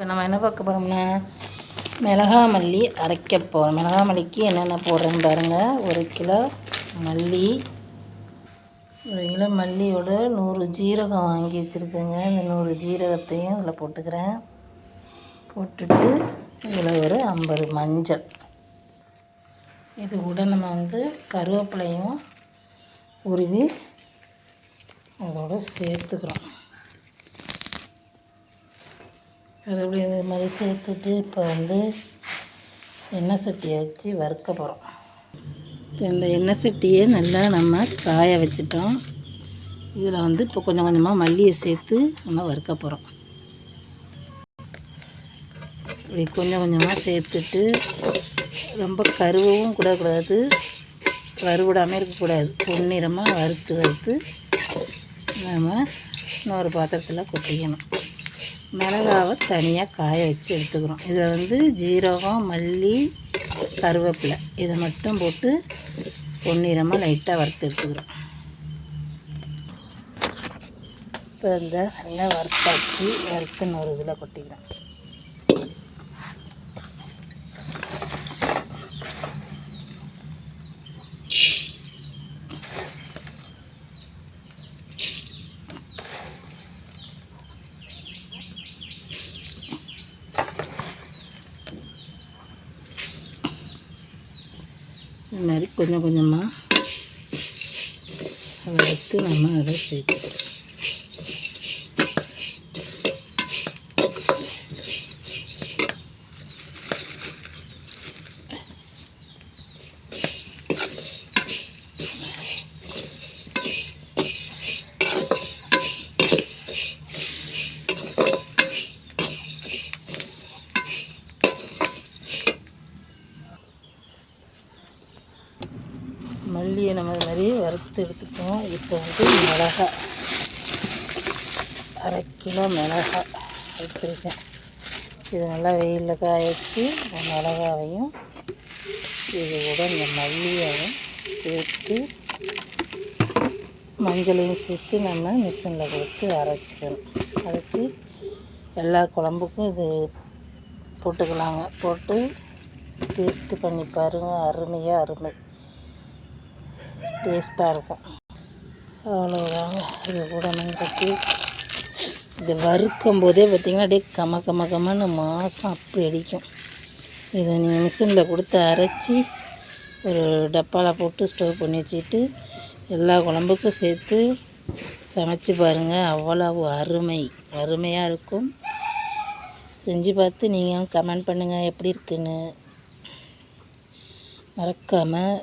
இப்போ நம்ம என்ன பார்க்க போகிறோம்னா மிளகா மல்லி அரைக்க போகிறோம் மிளகா மல்லிக்கு என்னென்ன போடுறேன்னு பாருங்கள் ஒரு கிலோ மல்லி ஒரு கிலோ மல்லியோட நூறு ஜீரகம் வாங்கி வச்சுருக்கேங்க. இந்த நூறு ஜீரகத்தையும் இதில் போட்டுக்கிறேன். போட்டுட்டு இதில் ஒரு ஐம்பது மஞ்சள். இது கூட நம்ம வந்து கருவேப்பிலையும் உருவி அதோட சேர்த்துக்கிறோம். கருவேப்பிலை இது மாதிரி சேர்த்துட்டு இப்போ வந்து எண்ணெய் சட்டியை வச்சு வறுக்க போகிறோம். இப்போ இந்த எண்ணெய் சட்டியை நல்லா நம்ம காய வச்சிட்டோம். இதில் வந்து இப்போ கொஞ்சம் கொஞ்சமாக மல்லியை சேர்த்து நம்ம வறுக்க போகிறோம். இப்படி கொஞ்சம் கொஞ்சமாக சேர்த்துட்டு ரொம்ப கருவவும் கூடக்கூடாது வறுவிடாமல் இருக்கக்கூடாது. பொன்னிறமாக வறுத்து வறுத்து நம்ம இன்னொரு பாத்திரத்தில் கொட்டிக்கணும். மிளகாவை தனியாக காய வச்சு எடுத்துக்கிறோம். இதில் வந்து ஜீரகம் மல்லி கருவேப்பிலை. இதை மட்டும் போட்டு பொன்னிறமாக லைட்டாக வறுத்து எடுத்துக்கிறோம். இப்போ இந்த நல்லா வறுத்தாச்சு. வறுத்துன்னு ஒரு இதில் கொட்டிக்கிறேன் இது மாதிரி கொஞ்சம் கொஞ்சமாக அதை நம்ம அதை சேர்த்துக்கிறோம் மல்லியை நம்ம இது மாதிரி வறுத்து எடுத்துட்டோம் இப்போ வந்து மிளகா. அரை கிலோ மிளகா எடுத்துருக்கேன். இது நல்லா வெயிலில் காய வச்சு மிளகாவையும் இது கூட இந்த மல்லியையும் சேர்த்து மஞ்சளையும் சேர்த்து நம்ம மிஷினில் கொடுத்து அரைச்சிக்கணும். அரைச்சி எல்லா குழம்புக்கும் இது போட்டுக்கலாங்க. போட்டு டேஸ்ட்டு பண்ணி பாருங்கள் அருமையாக அருமை. டேஸ்ட்டாக இருக்கும் அவ்வளோதாங்க இது கூட நம்ம கட்டி இது வறுக்கும் போதே பார்த்திங்கன்னா அப்படியே கம கம கமன்னு மாதம் அப்படி அடிக்கும். இதை நீங்கள் மிஷினில் கொடுத்து அரைச்சி ஒரு டப்பாவில் போட்டு ஸ்டோர் பண்ணி வச்சுட்டு எல்லா குழம்புக்கும் சேர்த்து சமைச்சு பாருங்கள் அவ்வளவு அருமை. அருமையாக இருக்கும். செஞ்சு பார்த்து நீங்கள் கமெண்ட் பண்ணுங்கள் எப்படி இருக்குன்னு. மறக்காமல்